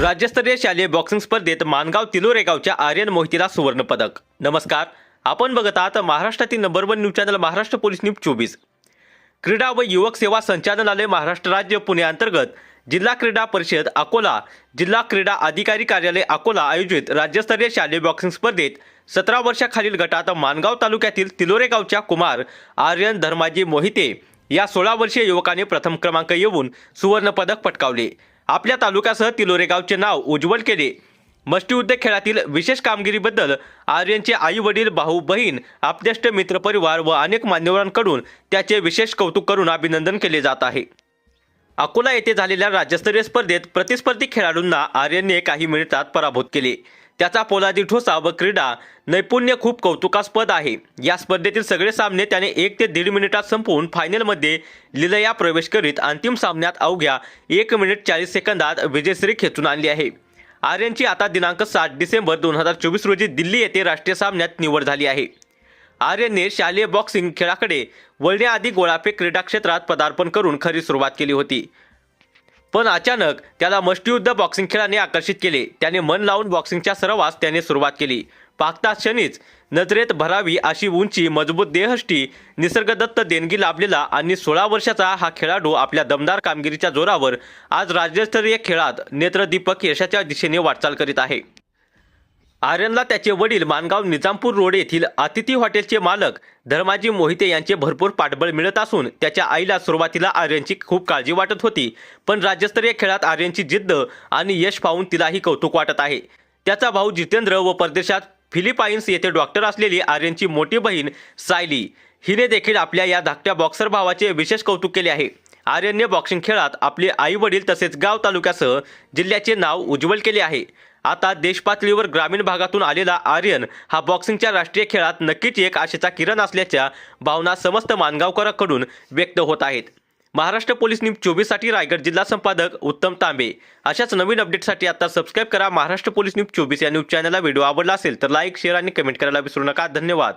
राज्यस्तरीय शालेय बॉक्सिंग स्पर्धेत मानगाव तिलोरे गावच्या आर्यन मोहितीला सुवर्ण पदक. नमस्कार आपण बघत आहात महाराष्ट्रातील number one news channel Maharashtra police news चोवीस. क्रीडा व युवक सेवा संचालनालय महाराष्ट्र राज्य पुणे अंतर्गत जिल्हा क्रीडा परिषद अकोला जिल्हा क्रीडा अधिकारी कार्यालय अकोला आयोजित राज्यस्तरीय शालेय बॉक्सिंग स्पर्धेत सतरा वर्षाखालील गटात मानगाव तालुक्यातील तिलोरे गावच्या कुमार आर्यन धर्माजी मोहिते या सोळा वर्षीय युवकाने प्रथम क्रमांक येऊन सुवर्णपदक पटकावले. आपल्या तालुक्यासह तिलोरे गावचे नाव उज्ज्वल केले. मष्टीयुद्ध खेळातील विशेष कामगिरीबद्दल आर्यनचे आई वडील भाऊ बहीण आपदेष्ट मित्रपरिवार व अनेक मान्यवरांकडून त्याचे विशेष कौतुक करून अभिनंदन केले जात आहे. अकोला येथे झालेल्या राज्यस्तरीय स्पर्धेत प्रतिस्पर्धी खेळाडूंना आर्यनने काही मिनिटात पराभूत केले. त्याचा पोलादी ठोसा व क्रीडा नैपुण्य खूप कौतुकास्पद आहे. या स्पर्धेतील सगळे सामने त्याने एक ते दीड मिनिटात संपवून फायनलमध्ये लिलया प्रवेश करीत अंतिम सामन्यात अवघ्या एक मिनिट चाळीस सेकंदात विजयश्री खेचून आणली आहे. आर्यनची आता दिनांक सात डिसेंबर दोन हजार चोवीस रोजी दिल्ली येथे राष्ट्रीय सामन्यात निवड झाली आहे. आर्यनने शालेय बॉक्सिंग खेळाकडे वळण्याआधी गोळाफेक क्रीडा क्षेत्रात पदार्पण करून खरी सुरुवात केली होती. पण अचानक त्याला मष्टयुद्ध बॉक्सिंग खेळाने आकर्षित केले. त्याने मन लावून बॉक्सिंगच्या सरावास त्याने सुरुवात केली. पाकता क्षणीच नजरेत भरावी अशी उंची मजबूत देहष्टी निसर्गदत्त देणगी लाभलेला आणि सोळा वर्षाचा हा खेळाडू आपल्या दमदार कामगिरीच्या जोरावर आज राज्यस्तरीय खेळात नेत्रदीपक यशाच्या दिशेने वाटचाल करीत आहे. आर्यनला त्याचे वडील मानगाव निजामपूर रोड येथील अतिथी हॉटेलचे मालक धर्माजी मोहिते यांचे भरपूर पाठबळ मिळत असून त्याच्या आईला सुरुवातीला आर्यनची खूप काळजी वाटत होती. पण राज्यस्तरीय खेळात आर्यनची जिद्द आणि यश पाहून तिलाही कौतुक वाटत आहे. त्याचा भाऊ जितेंद्र व परदेशात फिलिपाईन्स येथे डॉक्टर असलेली आर्यनची मोठी बहीण सायली. हिने देखील आपल्या या धाकट्या बॉक्सर भावाचे विशेष कौतुक केले आहे. आर्यनने बॉक्सिंग खेळात आपले आई वडील तसेच गाव तालुक्यासह जिल्ह्याचे नाव उज्ज्वल केले आहे. आता देशपातळीवर ग्रामीण भागातून आलेला आर्यन हा बॉक्सिंगच्या राष्ट्रीय खेळात नक्कीच एक आशेचा किरण असल्याच्या भावना समस्त मानगावकरांकडून व्यक्त होत आहेत. महाराष्ट्र पोलीस न्यूज चोवीससाठी रायगड जिल्हा संपादक उत्तम तांबे. अशाच नवीन अपडेटसाठी आता सबस्क्राईब करा महाराष्ट्र पोलीस न्यूज चोवीस या न्यूज चॅनलला. व्हिडिओ आवडला असेल तर लाईक शेअर आणि कमेंट करायला विसरू नका. धन्यवाद.